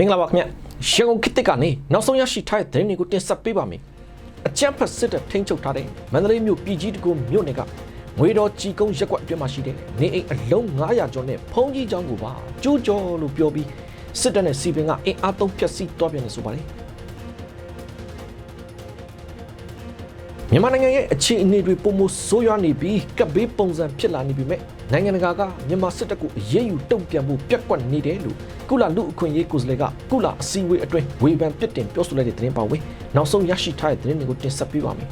မင်္ဂလာပါခင်ဗျရန်ကုန်ခေတ်သစ်ကနေနောက်ဆုံးရရှိထားတဲ့သတင်းတွေကိုတင်ဆက်ပေးပါမယ်အကြံဖတ်စစ်တဲ့ထိန်းချုပ်ထားတဲ့မန္တလေးမြို့ပြည်ကြီးတကူမြို့နယ်ကငွေတော်ကြီးကုန်းရက်ကွက်အတွင်းမှာရှိတဲ့နေအိမ်အလုံး900ကျော်နဲ့ဖုံးကြီးကျောင်းကိုပါကျိုးကျော်လို့ပြောပြီးစစ်တပ်နဲ့စီပင်ကအင်အားသုံးဖျက်ဆီးတွားပြန်နေဆိုပါတယ်မြန်မာနိုင်ငံရဲ့အခြေအနေတွေပုံမဆိုးရွားနေပြီးကပ်ဘေးပုံစံဖြစ်လာနေပြီမဲ့ နိုင်ငံတကာကမြန်မာစစ်တပ်ကိုအရေးယူတုံ့ပြန်မှုပြက်ကွက်နေတယ်လို့ကုလလူအခွင့်အရေးကိုယ်စားလှယ်ကကုလအစည်းအဝေးအတွင်းဝေဖန်ပြစ်တင်ပြောဆိုလိုက်တဲ့သတင်းပါဝင်နောက်ဆုံးရရှိထားတဲ့သတင်းတွေကိုတင်ဆက်ပေးပါမယ်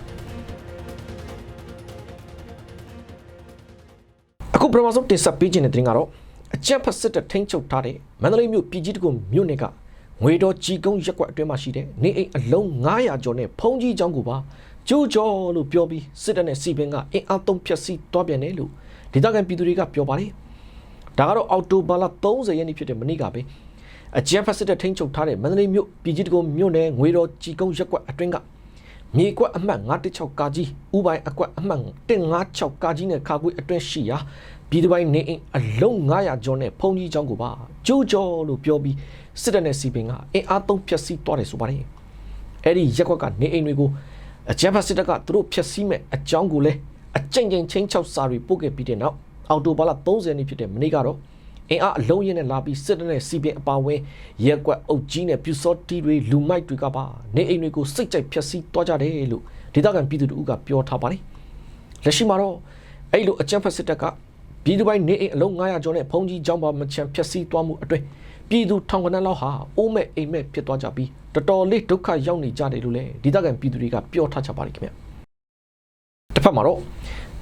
အခုပထမဆုံးတင်ဆက်ပေးခြင်းတဲ့သတင်းကတော့အကြံဖတ်စစ်တပ်ထိန်းချုပ်ထားတဲ့မန္တလေးမြို့ပြည်ကြီးတကုမြို့နယ်ကငွေတော်ကြီးကုန်းရက်ကွက်အတွင်းမှာရှိတဲ့နေအိမ်အလုံး900ကျော်နဲ့ဖုံးကြီးကျောင်းကိုပါကျိုးကျော်လို့ပြောပြီးစစ်တပ်နဲ့စီပင်ကအင်အားသုံးဖျက်ဆီးတွားပြန်တယ်လို့ ဒေသခံပြည်သူတွေကပြောပါတယ်ဒါကတော့အော်တိုဘာလ30ရက်နေ့ဖြစ်တဲ့မနေ့ကပဲအကြံဖတ်စစ်တပ်ထိန်းချုပ်ထားတဲ့မန္တလေးမြို့ပြည်ကြီးတကုမြို့နယ်ငွေတော်ကြီးကုန်းရက်ကွက်အတွင်းကမြေကွက်အမှတ်916ကာကြီးဥပိုင်အကွက်အမှတ်156ကာကြီးနဲ့ခါကွေးအတွင်းရှိရာပြည်သူပိုင်းနေအိမ်အလုံး900ကျော်နဲ့ဖုံကြီးကျောင်းကိုပါကျိုးကျော်လို့ပြောပြီးစစ်တပ်နဲ့စီပင်ကအင်အားသုံးဖျက်ဆီးတွားတယ်ဆိုပါတယ်အဲ့ဒီရက်ကွက်ကနေအိမ်တွေကိုအကြမ်းဖက်စစ်တပ်ကသူတို့ဖျက်ဆီးမဲ့အကြောင်းကိုလည်း အကြိမ်ကြိမ်ချင်းချောက်စာတွေပို့ခဲ့ပြီးတဲ့နောက်အော်တိုဘာလ30နှစ်ဖြစ်တဲ့မနေ့ကတော့အင်အားအလုံးရင်းနဲ့လာပြီးစစ်တပ်နဲ့စီပင်အပါအဝင်ရက်ကွက်အုပ်ကြီးနဲ့ပြူစောတီတွေလူမိုက်တွေကပါနေအိမ်တွေကိုစိတ်ကြိုက်ဖျက်ဆီးတွားကြတယ်လို့ဒေသခံပြည်သူတို့ကပြောထားပါတယ်လက်ရှိမှာတော့အဲ့လိုအကြမ်းဖက်စစ်တပ်ကပြည်သူပိုင်းနေအိမ်အလုံး900ကျော်နဲ့ဖုံကြီးကျောင်းပါမချန်ဖျက်ဆီးသွားမှုအတွင်းပြည်သူထောင်ကနန်းလောက်ဟာအိုးမဲ့အိမ်မဲ့ဖြစ်သွားကြပြီးတော်တော်လေးဒုက္ခရောက်နေကြတယ်လို့လည်းဒေသခံပြည်သူတွေကပြောထားကြပါတယ်ခင်ဗျတစ်ဖ က်မှာတော့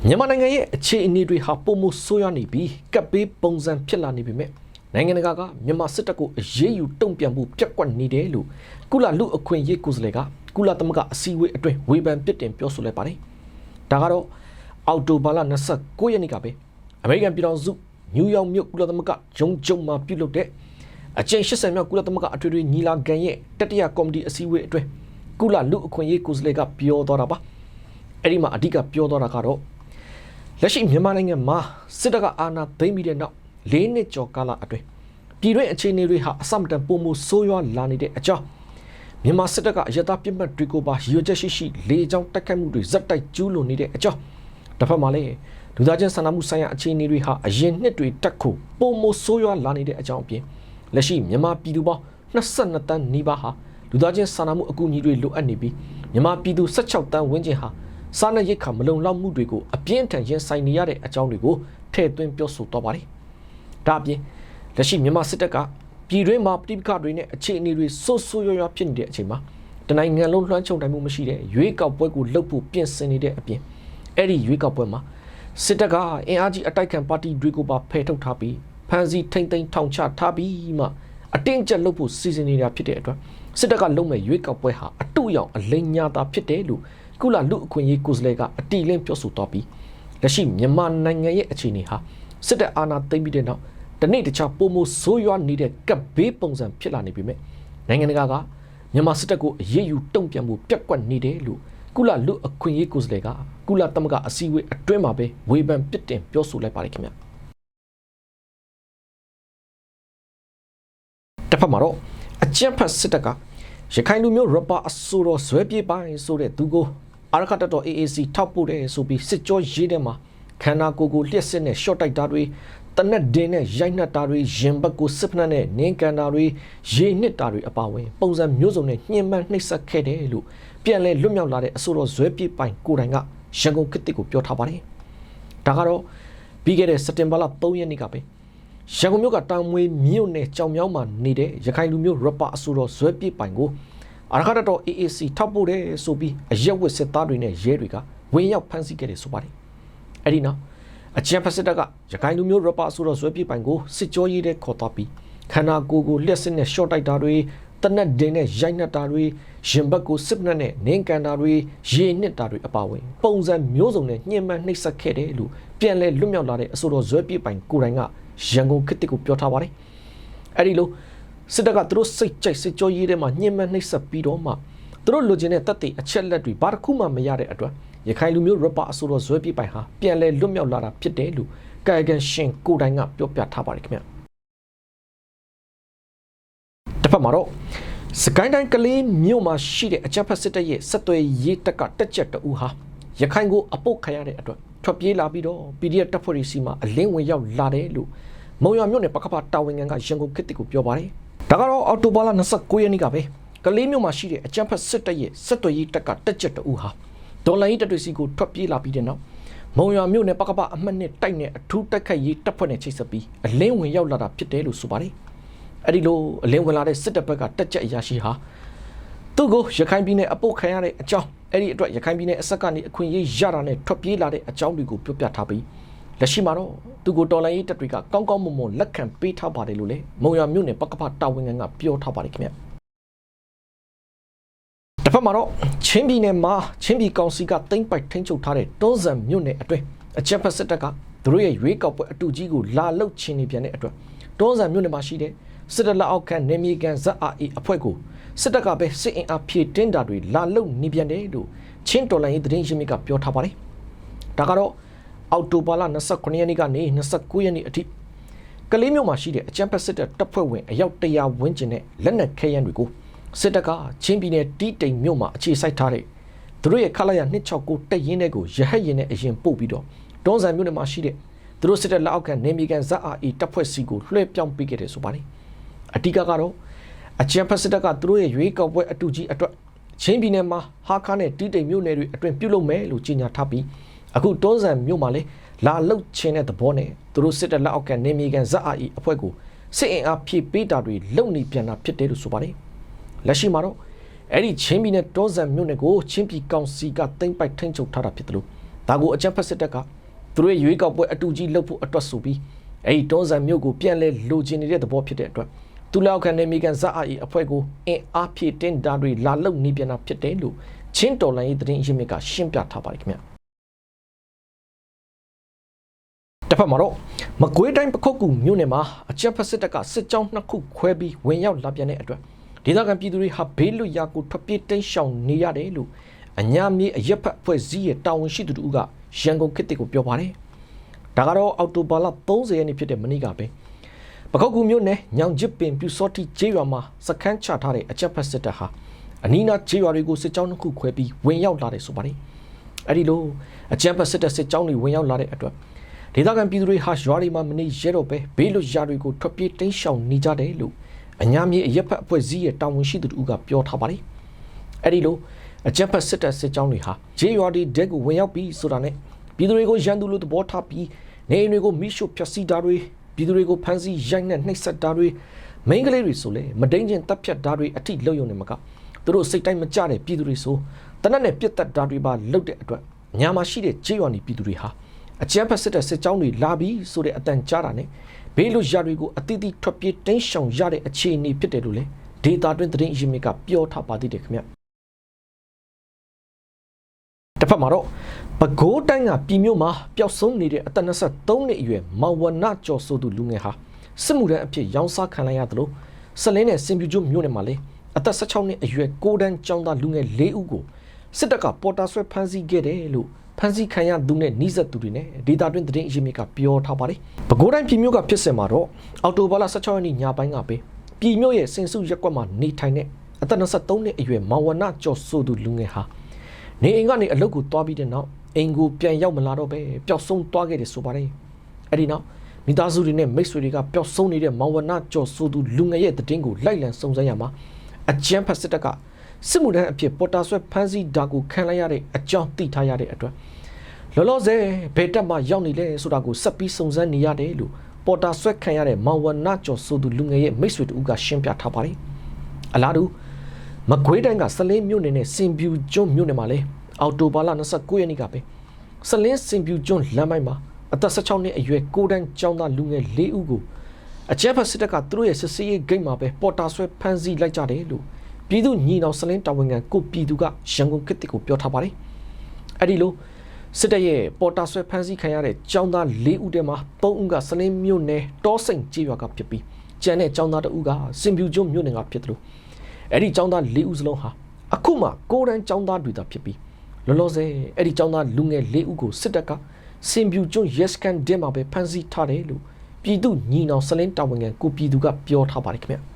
မြန်မာနိုင်ငံရဲ့အခြေအနေတွေဟာပုံမဆိုးရွားနေပြီးကပ်ဘေးပုံစံဖြစ်လာနေပြီမဲ့နိုင်ငံတကာကမြန်မာစစ်တပ်ကိုအရေးယူတုံ့ပြန်မှုပြက်ကွက်နေတယ်လို့ကုလလူအခွင့်ရေးကိုယ်စားလှယ်ကကုလသမဂ္ဂအစည်းအဝေးအတွင်းဝေဖန်ပြစ်တင်ပြောဆိုလိုက်ပါတယ်ဒါကတော့အော်တိုဘာလ29ရက်နေ့ကပဲအမေရိကန်ပြည်ထောင်စုနယူးယောက်မြို့ကုလသမဂ္ဂဂျုံဂျုံမှာပြုလုပ်တဲ့အကျဉ်80မြောက်ကုလသမဂ္ဂအထွေထွေညီလာခံရဲ့တတိယကော်မတီအစည်းအဝေးအတွင်းကုလလူအခွင့်အရေးကိုယ်စားလှယ်ကပြောသွားတာပါ အဲ့ဒီမှာအဓိကပြောသွားတာကတော့လက်ရှိမြန်မာနိုင်ငံမှာစစ်တပ်ကအာဏာသိမ်းပြီးတဲ့နောက်၄နှစ်ကျော်ကာလအတွင်းပြည်တွင်းအခြေအနေတွေဟာအစမတန်ပုံမှုဆိုးရွားလာနေတဲ့အကြောင်းမြန်မာစစ်တပ်ကအယက်သားပြစ်မှတ်တွေကိုပါရည်ရွယ်ချက်ရှိရှိလေကြောင်းတိုက်ခိုက်မှုတွေဇက်တိုက်ကျူးလွန်နေတဲ့အကြောင်းတစ်ဖက်မှာလည်းလူသားချင်းစာနာမှုဆိုင်ရာအခြေအနေတွေဟာအရင်နှစ်တွေတက်ခုပုံမှုဆိုးရွားလာနေတဲ့အကြောင်းအပြင်လက်ရှိမြန်မာပြည်သူပေါင်း22တန်းနီးပါးဟာလူသားချင်းစာနာမှုအကူအညီတွေလိုအပ်နေပြီးမြန်မာပြည်သူ16တန်းဝန်းကျင်ဟာ စားနပ်ရိက္ခာမလုံလောက်မှုတွေကိုအပြင်းထန်ရင်ဆိုင်နေရတဲ့အကြောင်းတွေကိုထည့်သွင်းပြောဆိုသွားပါတယ်။ဒါအပြင်လက်ရှိမြန်မာစစ်တပ်ကပြည်တွင်းမှာပြည်ပခတွေနဲ့အခြေအနေတွေဆိုးဆိုးရွားရွားဖြစ်နေတဲ့အချိန်မှာတနိုင်ငံလုံးလွှမ်းခြုံနိုင်မှုမရှိတဲ့ရွေးကောက်ပွဲကိုလှုပ်ဖို့ပြင်ဆင်နေတဲ့အပြင်အဲ့ဒီရွေးကောက်ပွဲမှာစစ်တပ်ကအင်အားကြီးအတိုက်ခံပါတီတွေကိုပါဖယ်ထုတ်ထားပြီးဖမ်းဆီးထိမ့်သိမ်းထောင်ချထားပြီးမှအတင်းကျပ်လုပ်ဖို့စီစဉ်နေတာဖြစ်တဲ့အတွက်စစ်တပ်ကလုံမဲ့ရွေးကောက်ပွဲဟာအတူရောက်အလိမ်ညာတာဖြစ်တယ်လို့ ကုလလူအခွင့်အရေးကိုယ်စားလှယ်ကအတီလင်းပြောဆိုသွားပြီးလက်ရှိမြန်မာနိုင်ငံရဲ့အခြေအနေဟာစစ်တပ်အာဏာသိမ်းပြီးတဲ့နောက်တနေ့တခြားပုံမဆိုးရွားနေတဲ့ကပ်ဘေးပုံစံဖြစ်လာနေပြီမဲ့နိုင်ငံတကာကမြန်မာစစ်တပ်ကိုအရေးယူတုံ့ပြန်မှုပြက်ကွက်နေတယ်လို့ကုလလူအခွင့်အရေးကိုယ်စားလှယ်ကကုလသမဂ္ဂအစည်းအဝေးအတွင်းမှာပဲဝေဖန်ပြစ်တင်ပြောဆိုလိုက်ပါတယ်ခင်ဗျတစ်ဖက်မှာတော့အကြံဖတ်စစ်တပ်ကရခိုင်လူမျိုးရပါအဆိုတော်ဇွဲပြေးပိုင်းဆိုတဲ့သူကို အာရခတ်တော် AAC ထောက်ပို့တယ်ဆိုပြီးစစ်ကြောရေးတဲ့မှာခန္ဓာကိုယ်ကိုလျှက်စစ်နဲ့ရှော့တိုက်တာတွေတနက်ဒင်းနဲ့ရိုက်နှက်တာတွေရင်ဘက်ကိုစစ်ဖက်နဲ့နင်းကန်တာတွေရေနစ်တာတွေအပါဝင် ပုံစံမျိုးစုံနဲ့ညှဉ်းပန်းနှိပ်စက်ခဲ့တယ်လို့ပြန်လဲလွတ်မြောက်လာတဲ့အဆိုတော်ဇွဲပြေးပိုင်းကိုတိုင်ကရန်ကုန်ခေတ်တစ်ကိုပြောထားပါတယ်ဒါကတော့ပြီးခဲ့တဲ့စက်တင်ဘာလ3ရက်နေ့ကပဲရန်ကုန်မြို့ကတောင်မွေမြို့နယ်ကြောင်မြောင်းမှာနေတဲ့ရခိုင်လူမျိုးရပအဆိုတော်ဇွဲပြေးပိုင်ကို အာရခတ်တော် AAC ထောက်ပို့တယ်ဆိုပြီးအရက်ဝစ်စစ်သားတွေနဲ့ရဲတွေကဝင်ရောက်ဖမ်းဆီးခဲ့တယ်ဆိုပါတယ်အဲ့ဒီနောက်အကြံဖက်စစ်တပ်ကရခိုင်လူမျိုးရပအဆိုတော်ဇွဲပြေးပိုင်ကိုစစ်ကြောရေးတဲ့ခေါ်သွားပြီးခန္ဓာကိုယ်ကိုလျှက်စစ်နဲ့ရှော့တိုက်တာတွေတနက်ဒင်းနဲ့ရိုက်နှက်တာတွေရင်ဘတ်ကိုစစ်နှက်နဲ့နင်းကန်တာတွေရေနစ်တာတွေအပါဝင်ပုံစံမျိုးစုံနဲ့ညှဉ်းပန်းနှိပ်စက်ခဲ့တယ်လို့ပြန်လဲလွတ်မြောက်လာတဲ့အဆိုတော်ဇွဲပြေးပိုင်ကိုယ်တိုင်ကရန်ကုန်ခေတ်တစ်ကိုပြောထားပါတယ်အဲ့ဒီလို စစ်တပ်ကသူတို့စိတ်ကြိုက်စစ်ကြောရေးထဲမှာညှဉ်းပန်းနှိပ်စက်ပြီးတော့မှသူတို့လိုချင်တဲ့တပ်တွေအချက်လက်တွေဘာတစ်ခုမှမရတဲ့အတွက်ရခိုင်လူမျိုးရပအဆိုတော်ဇွဲပြေးပိုင်ဟာပြန်လဲလွတ်မြောက်လာတာဖြစ်တယ်လို့ကာယကံရှင်ကိုယ်တိုင်ကပြောပြထားပါတယ်ခင်ဗျတစ်ဖက်ဖက်မှာတော့စကိုင်းတိုင်းကလေးမြို့မှာရှိတဲ့အကြမ်းဖက်စစ်တပ်ရဲ့စစ်သွေးရေးတပ်ကတက်ကြက်တူဟာရခိုင်ကိုအပုတ်ခရတဲ့အတွက်ထွက်ပြေးလာပြီးတော့ PDF တပ်ဖွဲ့တွေစီမှာအလင်းဝင်ရောက်လာတယ်လို့မုံရွာမြို့နယ်ပကပတာဝန်ခံကရန်ကုန်ခေတ်ကိုပြောပါတယ်။ ဒါကတော့အော်တိုဘာလ29ရက်နေ့ကပဲကလေးမြို့မှာရှိတဲ့အကြမ်းဖက်စစ်တပ်ရဲ့စစ်သွေးရေးတပ်ကတက်ကြက်တူဟာဒေါ်လာရေးတပ်တွေစီကိုထွက်ပြေးလာပြီးတဲ့နောက်မုံရွာမြို့နယ်ပကပအမှတ်နဲ့တိုက်နဲ့အထူးတက်ခတ်ရေးတပ်ဖွဲ့နဲ့ချိတ်ဆက်ပြီးအလင်းဝင်ရောက်လာတာဖြစ်တယ်လို့ဆိုပါတယ်။အဲ့ဒီလိုအလင်းဝင်လာတဲ့စစ်တပ်ဘက်ကတက်ကြက်အရာရှိဟာသူ့ကိုရခိုင်ပြည်နယ်အပုတ်ခံရတဲ့အကြောင်းအဲ့ဒီအတွက်ရခိုင်ပြည်နယ်အဆက်ကနေအခွင့်အရေးရတာနဲ့ထွက်ပြေးလာတဲ့အကြောင်းတွေကိုပြောပြထားပြီး လက်ရှိမှာတော့သူကိုတော်လိုင်းရေးတပ်တွေကကောင်းကောင်းမွန်မွန်လက်ခံပေးထားပါတယ်လို့လည်းမုံရွာမြို့နယ်ပကပတာဝန်ခံကပြောထားပါတယ်ခင်ဗျတစ်ဖက်မှာတော့ချင်းပြည်နယ်မှာချင်းပြည်ကောင်စီကတိမ့်ပိုက်ထိန်းချုပ်ထားတဲ့တွန်းဇံမြို့နယ်အတွင်းအချက်ဖက်စစ်တပ်ကသူတို့ရဲ့ရွေးကောက်ပွဲအတူကြီးကိုလာလုတ်ချင်နေပြန်တဲ့အတွက်တွန်းဇံမြို့နယ်မှာရှိတဲ့စစ်တပ်လက်အောက်ခံနေမြေကန်ဇက်အာအီအဖွဲ့ကိုစစ်တပ်ကပဲစစ်အင်အားဖြည့်တင်းတာတွေလာလုတ်နေပြန်တယ်လို့ချင်းတော်လိုင်းရေးသတင်းရင်းမြစ်ကပြောထားပါတယ်ဒါကတော့ အောက်တိုဘာလ29ရက်နေ့ကနေ29ရက်နေ့အထိကလေးမျိုးမှာရှိတဲ့အကြမ်းဖက်စစ်တပ်တပ်ဖွဲ့ဝင်အယောက်100ဝန်းကျင်နဲ့လက်နက်ခဲယမ်းတွေကိုစစ်တပ်ကချင်းပြည်နယ်တီးတိမ်မြို့မှာအခြေစိုက်ထားတဲ့သူတို့ရဲ့ခလာရ269တက်ရင်တဲ့ကိုရဟတ်ရင်နဲ့အရင်ပို့ပြီးတော့တွန်းဆန်မြို့နယ်မှာရှိတဲ့သူတို့စစ်တပ်လက်အောက်ခံနေမီကန်ဇက်အာအီတပ်ဖွဲ့စီကိုလွှဲပြောင်းပေးခဲ့တယ်ဆိုပါတယ်အတိကကတော့အကြံဖက်စစ်တပ်ကသူတို့ရဲ့ရွေးကောက်ပွဲအတူကြီးအတွက်ချင်းပြည်နယ်မှာဟာခါနဲ့တီးတိမ်မြို့နယ်တွေအတွင်ပြုလုပ်မယ်လို့ကြေညာထားပြီး အခုတွန်းဆန်မြို့မှာလည်းလာလုတ်ချင်းတဲ့သဘောနဲ့သူတို့စစ်တပ်လက်အောက်ကနေမြေကန်ဇက်အာအီအဖွဲ့ကိုစစ်အင်အားဖြည့်ပေးတာတွေလုံနေပြန်တာဖြစ်တယ်လို့ဆိုပါတယ်လက်ရှိမှာတော့အဲ့ဒီချင်းပြည်နယ်တွန်းဆန်မြို့နယ်ကိုချင်းပြည်ကောင်စီကတင်ပိုက်ထိန်းချုပ်ထားတာဖြစ်တယ်လို့ဒါကိုအကြံဖက်စစ်တပ်ကသူတို့ရဲ့ရွေးကောက်ပွဲအတူကြီးလှုပ်ဖို့အတွက်ဆိုပြီးအဲ့ဒီတွန်းဆန်မြို့ကိုပြန်လဲလိုချင်နေတဲ့သဘောဖြစ်တဲ့အတွက်သူလောက်ခံတဲ့မိကန်ဇာအာအီအဖွဲ့ကိုအင်အားဖြည့်တင်တာတွေလာလုံနေပြန်တာဖြစ်တယ်လို့ချင်းတော်လိုင်းရေးသတင်းရင်းမြစ်ကရှင်းပြထားပါတယ်ခင်ဗျ တစ်ဖက်မှာတော့မကွေးတိုင်းပခုတ်ကူမြို့နယ်မှာအကြက်ဖက်စစ်တပ်ကစစ်ကြောင်းနှစ်ခုခွဲပြီးဝင်ရောက်လာပြန်တဲ့အတွက်ဒေသခံပြည်သူတွေဟာဘေးလွတ်ရာကိုထွက်ပြေးတိမ်းရှောင်နေရတယ်လို့အညာမြေအရက်ဖက်ဖွဲ့စည်းရဲ့တာဝန်ရှိသူတို့ကရန်ကုန်ခေတ်ကိုပြောပါတယ်ဒါကတော့အော်တိုဘာလ30ရက်နေ့ဖြစ်တဲ့မနေ့ကပဲပခုတ်ကူမြို့နယ်ညောင်ဂျစ်ပင်ပြူစောတိကျေးရွာမှာစခန်းချထားတဲ့အကြက်ဖက်စစ်တပ်ဟာအနီးနားကျေးရွာတွေကိုစစ်ကြောင်းတစ်ခုခွဲပြီးဝင်ရောက်လာတယ်ဆိုပါတယ်အဲ့ဒီလိုအကြက်ဖက်စစ်တပ်စစ်ကြောင်းတွေဝင်ရောက်လာတဲ့အတွက် ဒေသခံပြည်သူတွေဟာရွာတွေမှာမနေရဲတော့ပဲဘေးလွတ်ရာတွေကိုထွက်ပြေးတိမ်းရှောင်နေကြတယ်လို့အညာမြေအရက်ဖက်အဖွဲ့စည်းရဲ့တာဝန်ရှိသူတို့ကပြောထားပါတယ်အဲ့ဒီလိုအကြက်ဖက်စစ်တပ်စစ်ကြောင်းတွေဟာဂျေးရွာတွေဒက်ကိုဝင်ရောက်ပြီးဆိုတာနဲ့ပြည်သူတွေကိုရန်သူလိုသဘောထားပြီးနေအိမ်တွေကိုမိရှုဖျက်ဆီးတာတွေပြည်သူတွေကိုဖမ်းဆီးရိုက်နှက်နှိပ်စက်တာတွေမိန်းကလေးတွေဆိုလဲမတိန်ချင်းတပ်ဖြတ်တာတွေအထိလုပ်ရုံနဲ့မကသူတို့စိတ်တိုင်းမကြတဲ့ပြည်သူတွေဆိုတနက်နဲ့ပြစ်တက်တာတွေပါလုပ်တဲ့အတွက်ညာမှာရှိတဲ့ကြေးရွာနေပြည်သူတွေဟာ အကြမ်းဖက်စစ်တဲ့စစ်ကြောင်းတွေလာပြီးဆိုတဲ့အတန်ကြားတာနဲ့ဘေးလွတ်ရာတွေကိုအတိအသီးထွက်ပြေးတင်းရှောင်ရတဲ့အခြေအနေဖြစ်တယ်လို့လေဒေတာတွင်သတင်းအရင်းမြစ်ကပြောထားပါသေးတယ်ခင်ဗျတစ်ဖက်မှာတော့ပဲခူးတိုင်းကပြည်မြို့မှာပျောက်ဆုံးနေတဲ့အသက်23နှစ်အရွယ်မောင်ဝနကျော်ဆိုသူလူငယ်ဟာစစ်မှုထမ်းအဖြစ်ရောင်းစားခံလိုက်ရသလိုစလင်းနဲ့စင်ပြူကျွမြို့နယ်မှာလည်းအသက်16နှစ်အရွယ်ကိုတန်းကျောင်းသားလူငယ်၄ဦးကိုစစ်တပ်ကပေါ်တာဆွဲဖမ်းဆီးခဲ့တယ်လို့ ဖမ်းဆီးခံရသူနဲ့နှိစက်သူတွေနဲ့ဒေတာတွင်သတင်းအရင်းမြစ်ကပြောထားပါတယ်။ပဲခူးတိုင်းပြည်မြို့ကဖြစ်စင်မှာတော့အော်တိုဘာလ16ရက်နေ့ညပိုင်းကပဲပြည်မြို့ရဲ့စင်စုရက်ကွက်မှာနေထိုင်တဲ့အသက်23နှစ်အရွယ်မောင်ဝနကျော်ဆိုသူလူငယ်ဟာနေအိမ်ကနေအလုပ်ကိုတွားပြီးတဲ့နောက်အိမ်ကိုပြန်ရောက်မလာတော့ပဲပျောက်ဆုံးသွားခဲ့တယ်ဆိုပါတယ်အဲ့ဒီနောက်မိသားစုတွေနဲ့မိတ်ဆွေတွေကပျောက်ဆုံးနေတဲ့မောင်ဝနကျော်ဆိုသူလူငယ်ရဲ့တည်င်းကိုလိုက်လံစုံစမ်းရမှာအကြမ်းဖက်စစ်တပ်က စစ်မှုထမ်းအဖြစ်ပေါ်တာဆွဲဖမ်းဆီးတာကိုခံလိုက်ရတဲ့အကြောင်းသိထားရတဲ့အတွက်လောလောဆယ်ဘယ်တက်မှရောက်နေလဲဆိုတာကိုဆက်ပြီးစုံစမ်းနေရတယ်လို့ပေါ်တာဆွဲခံရတဲ့မောင်ဝနကျော်ဆိုသူလူငယ်ရဲ့မိတ်ဆွေတူကရှင်းပြထားပါတယ်အလားတူမကွေးတိုင်းကစလင်းမြို့နယ်နဲ့စင်ပြူကျွန်းမြို့နယ်မှာလည်းအော်တိုဘာလ29ရက်နေ့ကပဲစလင်းစင်ပြူကျွန်းလမ်းမိုင်းမှာအသက်16နှစ်အရွယ်ကိုတန်းကျောင်းသားလူငယ်၄ဦးကိုအကြမ်းဖက်စစ်တပ်ကသူတို့ရဲ့စစ်စေးရေးဂိတ်မှာပဲပေါ်တာဆွဲဖမ်းဆီးလိုက်ကြတယ်လို့ ပြည်သူညီနောင်စလင်းတာဝန်ခံကိုပြည်သူကရန်ကုန်ခေတ်ကိုပြောထားပါတယ်အဲ့ဒီလိုစစ်တပ်ရဲ့ပေါ်တာဆွဲဖမ်းဆီးခံရတဲ့ကျောင်းသား၄ဦးထဲမှာ၃ဦးကစလင်းမြို့နယ်တောစိန်ကြေးရွာကဖြစ်ပြီးကျန်တဲ့ကျောင်းသားတဦးကစင်ပြူကျွန်းမြို့နယ်ကဖြစ်တယ်လို့အဲ့ဒီကျောင်းသား၄ဦးစလုံးဟာအခုမှကိုရန်ကျောင်းသားတွေသာဖြစ်ပြီးလောလောဆယ်အဲ့ဒီចောင်းသားလူငယ်၄ဦးကိုစစ်တပ်ကစင်ပြူကျွန်းရက်စကန်ဒင်းမှာပဲဖမ်းဆီးထားတယ်လို့ပြည်သူညီနောင်စလင်းတာဝန်ခံကိုပြည်သူကပြောထားပါတယ်ခင်ဗျ